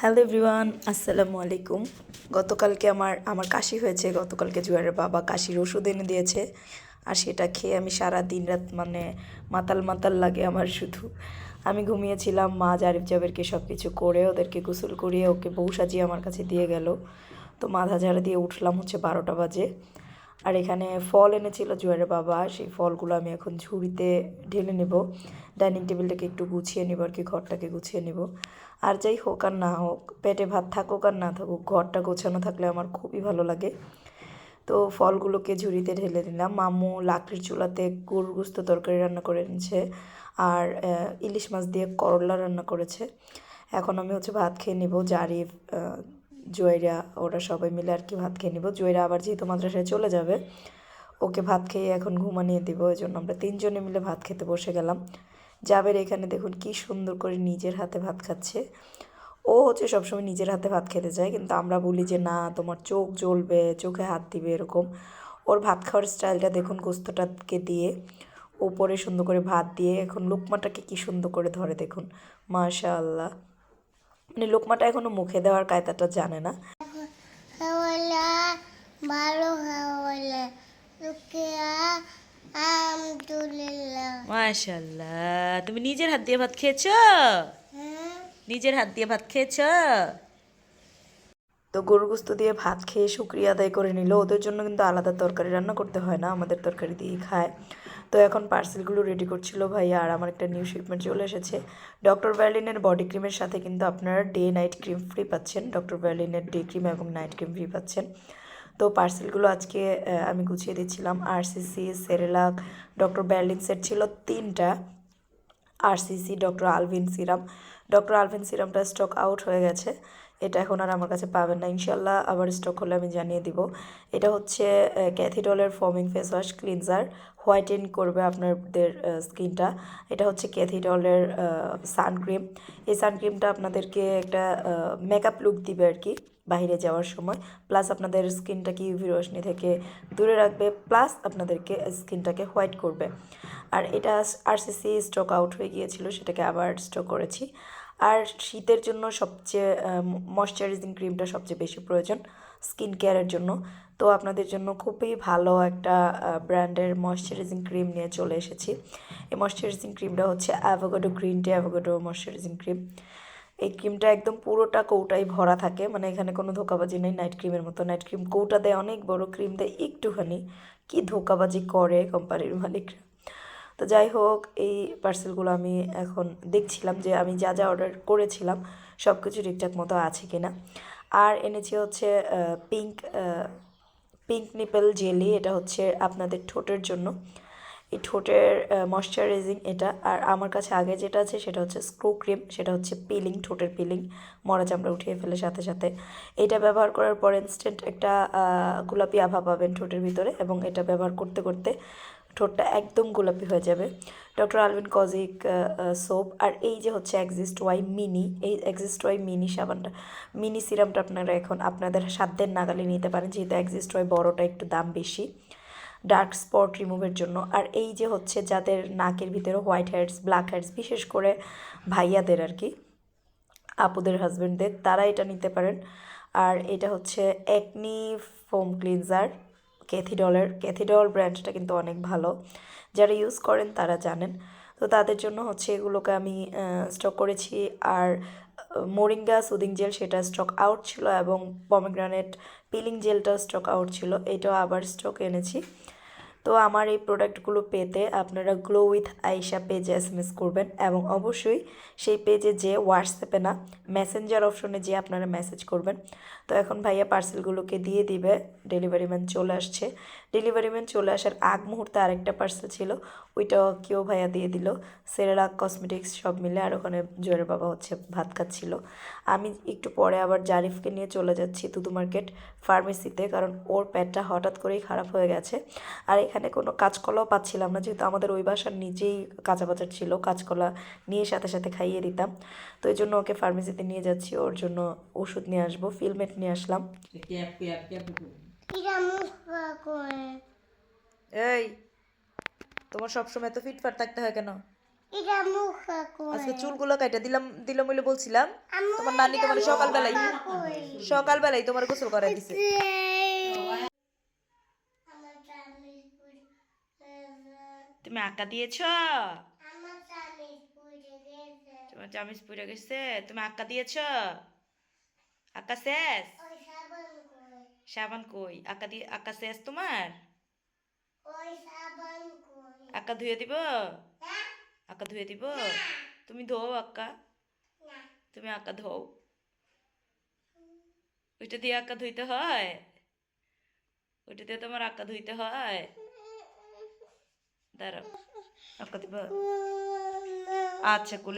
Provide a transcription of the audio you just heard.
Hello everyone আসসালামু আলাইকুম। গতকালকে আমার আমার কাশি হয়েছে, গতকালকে জুয়ারের বাবা কাশির ওষুধ এনে দিয়েছে, আর সেটা খেয়ে আমি সারা দিন রাত মানে মাতাল মাতাল লাগে আমার শুধু। আমি ঘুমিয়েছিলাম, মা জারিফ জাবেরকে সব কিছু করে ওদেরকে গোসল করিয়ে ওকে বউ সাজিয়ে আমার কাছে দিয়ে গেল। তো মাথা ঝাড়া দিয়ে উঠলাম হচ্ছে বারোটা বাজে। আর এখানে ফল এনেছিল জুয়ারের বাবা, সেই ফলগুলো আমি এখন ঝুড়িতে ঢেলে নেব। ডাইনিং টেবিলটাকে একটু গুছিয়ে নেব আর কি, ঘরটাকে গুছিয়ে নেব। আর যাই হোক আর না হোক, পেটে ভাত থাকুক আর না থাকুক, ঘরটা গোছানো থাকলে আমার খুবই ভালো লাগে। তো ফলগুলোকে ঝুড়িতে ঢেলে দিলাম। মামু লাকড়ির চুলাতে গরুর গুস্ত তরকারি রান্না করে এনেছে আর ইলিশ মাছ দিয়ে করলা রান্না করেছে। এখন আমি হচ্ছে ভাত খেয়ে নিব। জারিফ জয়রা ওরা সবাই মিলে আর কি ভাত খেয়ে নেব। জয়রা আবার যেহেতু মাদ্রাসায় চলে যাবে, ওকে ভাত খেয়ে এখন ঘুমানিয়ে দিব। এই জন্য আমরা তিনজনে মিলে ভাত খেতে বসে গেলাম। জাবের এখানে দেখুন কি সুন্দর করে নিজের হাতে ভাত খাচ্ছে। ও হচ্ছে সবসময় নিজের হাতে ভাত খেতে চায়, কিন্তু আমরা বলি যে, না, তোমার চোখ জ্বলবে, চোখে হাত দিবে, এরকম। ওর ভাত খাওয়ার স্টাইলটা দেখুন গোস্তটাকে দিয়ে ওপরে সুন্দর করে ভাত দিয়ে এখন লোকমাটাকে কি সুন্দর করে ধরে দেখুন। মাশাআল্লাহ। মানে লোকমাটা এখনও মুখে দেওয়ার কায়দাটা জানে না। ভালো মাশাআল্লাহ। তুমি নিজের হাত দিয়ে ভাত খেয়েছো? হ্যাঁ। নিজের হাত দিয়ে ভাত খেয়েছ? তো গরু গোস্ত দিয়ে ভাত খেয়ে শুক্রিয়া আদায় করে নিল। ওদের জন্য কিন্তু আলাদা তরকারি রান্না করতে হয় না আমাদের তরকারি দিয়েই খায়। তো এখন পার্সেলগুলো রেডি করছিল ভাই আর আমার একটা নিউ শিপমেন্ট চলে এসেছে। ডক্টর বার্লিনের বডি ক্রিমের সাথে কিন্তু আপনারা ডে নাইট ক্রিম ফ্রি পাচ্ছেন। ডক্টর বার্লিনের ডে ক্রিম এবং নাইট ক্রিম ফ্রি পাচ্ছেন। তো পার্সেলগুলো আজকে আমি গুছিয়ে দিচ্ছিলাম। RCC Cerelac doctor Berlin set ছিল তিনটা। RCC doctor Alvin serum doctor Alvin সিরামটা stock out হয়ে গেছে। এটা এখন আর আমার কাছে পাবেন না। ইনশাল্লাহ আবার স্টক হলে আমি জানিয়ে দিব। এটা হচ্ছে ক্যাথিডলের ফর্মিং ফেস ওয়াশ ক্লিনজার হোয়াইটেন করবে আপনাদের স্কিনটা। এটা হচ্ছে ক্যাথিডলের সানক্রিম এই সানক্রিমটা আপনাদেরকে একটা মেকআপ লুক দিবে আর কি। বাইরে যাওয়ার সময়। প্লাস আপনাদের স্কিনটাকে ইউভি রশ্মি থেকে দূরে রাখবে প্লাস আপনাদেরকে স্কিনটাকে হোয়াইট করবে। আর এটা আরসিসি স্টক আউট হয়ে গিয়েছিল, সেটাকে আবার স্টক করেছি। আর শীতের জন্য সবচেয়ে ময়শ্চারাইজিং ক্রিমটা সবচেয়ে বেশি প্রয়োজন স্কিন কেয়ারের জন্য। তো আপনাদের জন্য খুবই ভালো একটা ব্র্যান্ডের ময়শ্চারাইজিং ক্রিম নিয়ে চলে এসেছি। এই ময়শ্চারাইজিং ক্রিমটা হচ্ছে avocado green tea avocado moisturising cream এই ক্রিমটা একদম পুরোটা কৌটাই ভরা থাকে। মানে এখানে কোনো ধোকাবাজি নেই নাইট ক্রিমের মতো। নাইট ক্রিম কৌটা দেয় অনেক বড় ক্রিম দেয় একটুখানি। কি ধোকাবাজি করে কোম্পানির মালিকরা। তো যাই হোক, এই পার্সেলগুলো আমি এখন দেখছিলাম যে আমি যা যা অর্ডার করেছিলাম সব কিছু ঠিকঠাক মতো আছে কিনা। আর এনেছি হচ্ছে পিঙ্ক পিঙ্ক নিপেল জেলি এটা হচ্ছে আপনাদের ঠোঁটের জন্য। এই ঠোঁটের ময়শ্চারাইজিং এটা। আর আমার কাছে আগে যেটা আছে সেটা হচ্ছে স্ক্রু ক্রিম সেটা হচ্ছে পিলিং ঠোঁটের পিলিং মরা চামড়া উঠিয়ে ফেলে সাথে সাথে। এটা ব্যবহার করার পর ইনস্ট্যান্ট একটা গোলাপি আভা পাবেন ঠোঁটের ভিতরে এবং এটা ব্যবহার করতে করতে ঠোঁটটা একদম গোলাপি হয়ে যাবে। ডক্টর আলভিন কজিক সোপ আর এই যে হচ্ছে এক্সিস্ট ওয়াই মিনি এই এক্সিস্ট ওয়াই মিনি সাবানটা মিনি সিরামটা আপনারা এখন আপনাদের সাধ্যের নাগালে নিতে পারেন। যেহেতু এক্সিস্ট ওয়াই বড়টা একটু দাম বেশি। ডার্ক স্পট রিমুভের জন্য। আর এই যে হচ্ছে যাদের নাকের ভিতরে হোয়াইট হেয়ার্স ব্ল্যাক হেয়ার্স বিশেষ করে ভাইয়াদের আর কি, আপুদের হাজবেন্ডদের তারা এটা নিতে পারেন। আর এটা হচ্ছে একনি ফোম ক্লিনজার ক্যাথিডলের ক্যাথিডল ব্র্যান্ডটা কিন্তু অনেক ভালো। যারা ইউজ করেন তারা জানেন। তো তাদের জন্য হচ্ছে এগুলোকে আমি স্টক করেছি। আর মোরিঙ্গা সুদিং জেল সেটা স্টক আউট ছিল এবং পমিগ্রানেট পিলিং জেলটাও স্টক আউট ছিল, এটাও আবার স্টক এনেছি। তো আমার এই প্রোডাক্টগুলো পেতে আপনারা গ্লো উইথ আইসা পেজে এস এম এস করবেন এবং অবশ্যই সেই পেজে যে হোয়াটসঅ্যাপে না মেসেঞ্জার অপশনে যে আপনারা মেসেজ করবেন। তো এখন ভাইয়া পার্সেলগুলোকে দিয়ে দিবে ডেলিভারি ম্যান চলে আসছে। ডেলিভারি ম্যান চলে আসার আগ মুহূর্তে আরেকটা পার্সেল ছিল, ওইটাও কেউ ভাইয়া দিয়ে দিল। সেরেলাক কসমেটিক্স সব মিলে আর ওখানে জোয়ের বাবা হচ্ছে ভাত খাচ্ছিল। আমি একটু পরে আবার জারিফকে নিয়ে চলে যাচ্ছি তুতু মার্কেট ফার্মেসিতে কারণ ওর পেটটা হঠাৎ করেই খারাপ হয়ে গেছে। আর এখানে কোনো কাঁচকলাও পাচ্ছিলাম না যেহেতু আমাদের ওই বাসার নিচেই কাঁচা বাজার ছিল কাঁচকলা নিয়ে সাথে সাথে খাইয়ে দিতাম। তো এই জন্য ওকে ফার্মেসিতে নিয়ে যাচ্ছি ওর জন্য ওষুধ নিয়ে আসব ফিলমেট নিয়ে আসলাম। এই তোমার সবসময় তো ফিটফাট থাকতে হয় কেন? এটা মুখ কই আজকে চুলগুলো কাইটা দিলাম দিলাম বলে বলছিলাম তোমার নানিকে মানে সকালবেলায় সকালবেলায় তোমার গোসল করাই দিছে আমার স্বামী পুরি তুমি আঁকা দিয়েছ? তোমার চামিচ পুড়ে গেছে? তুমি আঁকা দিয়েছ? আঁকা শেষ? সাবান কই? আঁকা দিয়ে আঁকা শেষ তোমার? আঁকা ধুয়ে দিব? হ্যাঁ? আঁকা ধুয়ে দিব? তুমি ধো আঁকা তুমি আঁকা ধো ওইটা দিয়ে আঁকা ধুইতে হয়? ওইটা দিয়ে তোমার আঁকা ধুইতে হয়? দাঁড়াও। আঁকা দিব আচ্ছা কুলে